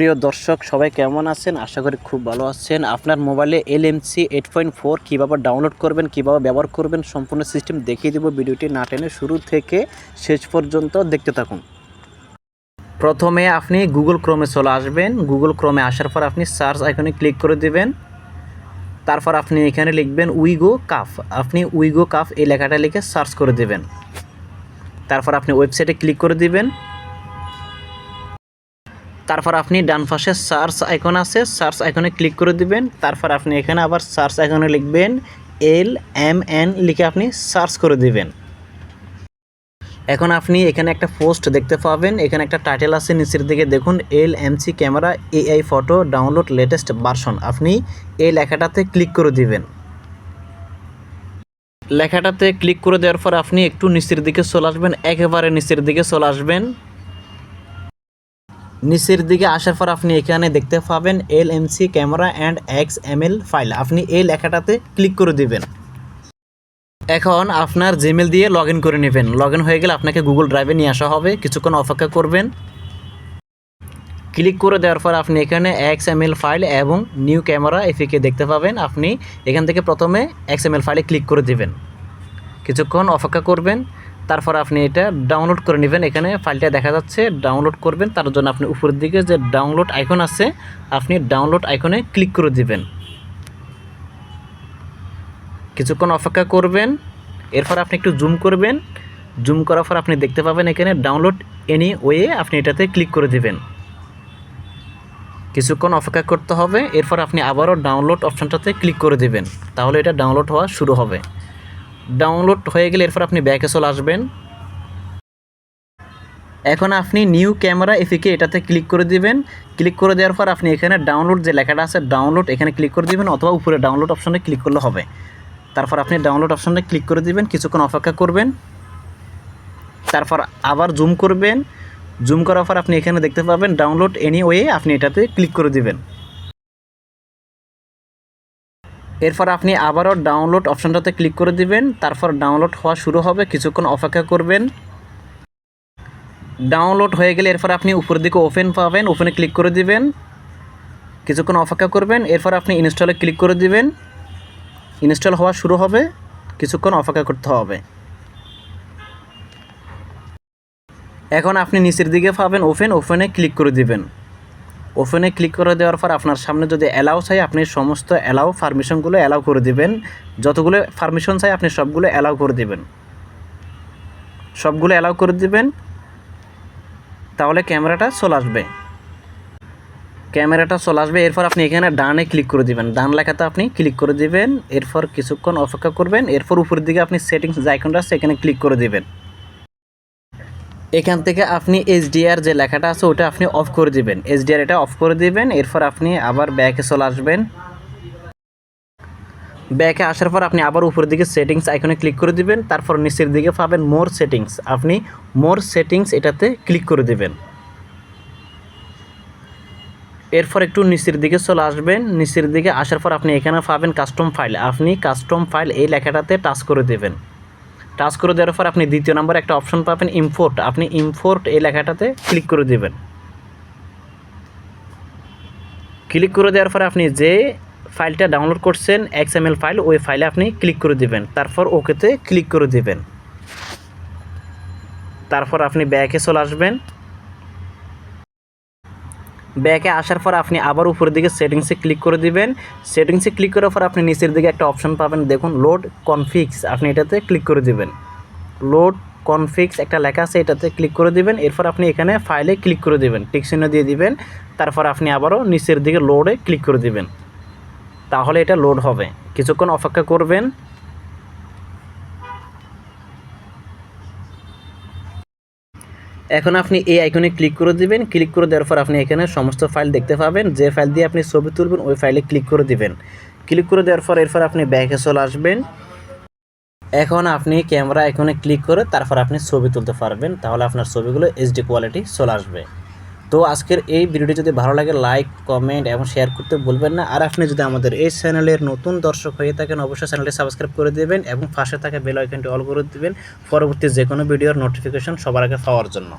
প্রিয় দর্শক, সবাই কেমন আছেন? আশা করি খুব ভালো আছেন। আপনার মোবাইলে L M C eight point four কীভাবে ডাউনলোড করবেন, কীভাবে ব্যবহার করবেন, সম্পূর্ণ সিস্টেম দেখিয়ে দেবো ভিডিওটি না টেনে। শুরু থেকে শেষ পর্যন্ত দেখতে থাকুন। প্রথমে আপনি গুগল ক্রোমে চলে আসবেন। গুগল ক্রোমে আসার পর আপনি সার্চ আইকনে ক্লিক করে দেবেন। তারপর আপনি এখানে লিখবেন উইগো কাফ আপনি উইগো কাফ এই লেখাটা লিখে সার্চ করে দেবেন। তারপর আপনি ওয়েবসাইটে ক্লিক করে দিবেন। তারপর আপনি ডান পাশে সার্চ আইকন আছে সার্চ আইকনে ক্লিক করে দিবেন। তারপর আপনি এখানে আবার সার্চ আইকনে লিখবেন এল এম এন লিখে আপনি সার্চ করে দিবেন। এখন আপনি এখানে একটা পোস্ট দেখতে পাবেন, এখানে একটা টাইটেল আছে নিচের দিকে। দেখুন L MC camera AI photo download latest version আপনি এই লেখাটাতে ক্লিক করে দিবেন। লেখাটাতে ক্লিক করে দেওয়ার পর আপনি একটু নিচের দিকে চলে আসবেন, একেবারে নিচের দিকে চলে আসবেন। নিচের দিকে আসার পর আপনি এখানে দেখতে পাবেন L M C camera and X M L file. আপনি এই লেখাটাতে ক্লিক করে দিবেন। এখন আপনার জিমেল দিয়ে লগ করে নেবেন। লগ হয়ে গেলে আপনাকে গুগল ড্রাইভে নিয়ে আসা হবে। কিছুক্ষণ অপেক্ষা করবেন। ক্লিক করে দেওয়ার পর আপনি এখানে এক্স এম এল ফাইল এবং নিউ ক্যামেরা এফিকে দেখতে পাবেন। আপনি এখান থেকে প্রথমে এক্স এম এল ফাইলে ক্লিক করে দেবেন। কিছুক্ষণ অপেক্ষা করবেন। তারপর আপনি এটা ডাউনলোড করে নেবেন। এখানে ফাইলটা দেখা যাচ্ছে ডাউনলোড করবেন। তার জন্য আপনি উপরের দিকে যে ডাউনলোড আইকন আছে, আপনি ডাউনলোড আইকনে ক্লিক করে দিবেন। কিছুক্ষণ অপেক্ষা করবেন, এরপর আপনি একটু জুম করবেন। জুম করার পর আপনি দেখতে পাবেন এখানে ডাউনলোড এনি ওয়ে আপনি এটাতে ক্লিক করে দেবেন। কিছুক্ষণ অপেক্ষা করতে হবে, এরপর আপনি আবারও ডাউনলোড অপশানটাতে ক্লিক করে দেবেন। তাহলে এটা ডাউনলোড হওয়া শুরু হবে। ডাউনলোড হয়ে গেলে এরপর আপনি ব্যাকে চলে আসবেন। এখন আপনি নিউ ক্যামেরা এফিকে এটাতে ক্লিক করে দিবেন। ক্লিক করে দেওয়ার পর আপনি এখানে ডাউনলোড যে লেখাটা আছে, ডাউনলোড এখানে ক্লিক করে দিবেন অথবা উপরে ডাউনলোড অপশনে ক্লিক করলে হবে। তারপর আপনি ডাউনলোড অপশনে ক্লিক করে দিবেন, কিছুক্ষণ অপেক্ষা করবেন। তারপর আবার জুম করবেন। জুম করার পর আপনি এখানে দেখতে পাবেন ডাউনলোড এনি ওয়ে আপনি এটাতে ক্লিক করে দিবেন। এরপর আপনি আবারও ডাউনলোড অপশানটাতে ক্লিক করে দিবেন, তারপর ডাউনলোড হওয়া শুরু হবে, কিছুক্ষণ অপেক্ষা করবেন। ডাউনলোড হয়ে গেলে এরপর আপনি উপরের দিকে ওপেন পাবেন ওপেনে ক্লিক করে দিবেন। কিছুক্ষণ অপেক্ষা করবেন, এরপর আপনি ইনস্টলে ক্লিক করে দিবেন। ইনস্টল হওয়া শুরু হবে, কিছুক্ষণ অপেক্ষা করতে হবে। এখন আপনি নিচের দিকে পাবেন ওপেন ওপেনে ক্লিক করে দিবেন। ওপেনে ক্লিক করে দেওয়ার পর আপনার সামনে যদি অ্যালাউ চাই, আপনি সমস্ত অ্যালাউ পারমিশনগুলো অ্যালাউ করে দিবেন। যতগুলো পারমিশন চাই, আপনি সবগুলো অ্যালাউ করে দিবেন। সবগুলো অ্যালাউ করে দিবেন। তাহলে ক্যামেরাটা চলে আসবে। ক্যামেরাটা চলে আসবে, এরপর আপনি এখানে ডানে ক্লিক করে দিবেন। ডান লেখাতে আপনি ক্লিক করে দিবেন। এরপর কিছুক্ষণ অপেক্ষা করবেন। এরপর উপরের দিকে আপনি সেটিংস যে আইকনটা আছে এখানে ক্লিক করে দিবেন। এখান থেকে আপনি এইচডিআর যে লেখাটা আছে, ওটা আপনি অফ করে দিবেন। এইচডিআর এটা অফ করে দিবেন, এরপর আপনি আবার ব্যাকে চলে আসবেন। ব্যাকে আসার পর আপনি আবার উপরের দিকে সেটিংস আইকনে ক্লিক করে দিবেন, তারপর নিচের দিকে পাবেন মোর সেটিংস আপনি মোর সেটিংস এটাতে ক্লিক করে দিবেন। এরপর একটু নিচের দিকে চলে আসবেন। নিচের দিকে আসার পর আপনি এখানে পাবেন কাস্টম ফাইল আপনি কাস্টম ফাইল এই লেখাটাতে টাচ করে দেবেন। টাচ করে দেওয়ার পর আপনি দ্বিতীয় নম্বর একটা অপশন পাবেন ইম্পোর্ট আপনি ইম্পোর্ট এই লেখাটাতে ক্লিক করে দেবেন। ক্লিক করে দেওয়ার পর আপনি যে ফাইলটা ডাউনলোড করছেন এক্সএমএল ফাইল ওই ফাইলে আপনি ক্লিক করে দেবেন। তারপর ওকেতে ক্লিক করে দেবেন। তারপর আপনি ব্যাকে চলে আসবেন। ব্যাকে আসার পর আপনি আবার উপরের দিকে সেটিংসে ক্লিক করে দিবেন। সেটিংসে ক্লিক করার পর আপনি নিচের দিকে একটা অপশন পাবেন। দেখুন লোড কনফিক্স আপনি এটাতে ক্লিক করে দিবেন। লোড কনফিক্স একটা লেখা আছে, এটাতে ক্লিক করে দিবেন। এরপর আপনি এখানে ফাইলে ক্লিক করে দিবেন। টিক চিহ্ন দিয়ে দিবেন। তারপর আপনি আবারও নিচের দিকে লোডে ক্লিক করে দিবেন। তাহলে এটা লোড হবে। কিছুক্ষণ অপেক্ষা করবেন। এখন আপনি এই আইকনে ক্লিক করে দিবেন। ক্লিক করে দেওয়ার পর আপনি এখানে সমস্ত ফাইল দেখতে পাবেন। যে ফাইল দিয়ে আপনি ছবি তুলবেন, ওই ফাইলে ক্লিক করে দিবেন। ক্লিক করে দেওয়ার পর এরপর আপনি ব্যাকে চলে আসবেন। এখন আপনি ক্যামেরা আইকনে ক্লিক করে তারপর আপনি ছবি তুলতে পারবেন। তাহলে আপনার ছবিগুলো এইচডি কোয়ালিটি চলে আসবে। তো আজকের এই ভিডিওটি যদি ভালো লাগে লাইক কমেন্ট এবং শেয়ার করতে বলবেন না। আর আপনি যদি আমাদের এই চ্যানেলের নতুন দর্শক হয়ে থাকেন, অবশ্যই চ্যানেলটি সাবস্ক্রাইব করে দেবেন এবং পাশে থাকা বেল আইকনটি অল করে দেবেন। পরবর্তী যে কোনো ভিডিওর নোটিফিকেশন সবার আগে পাওয়ার জন্য।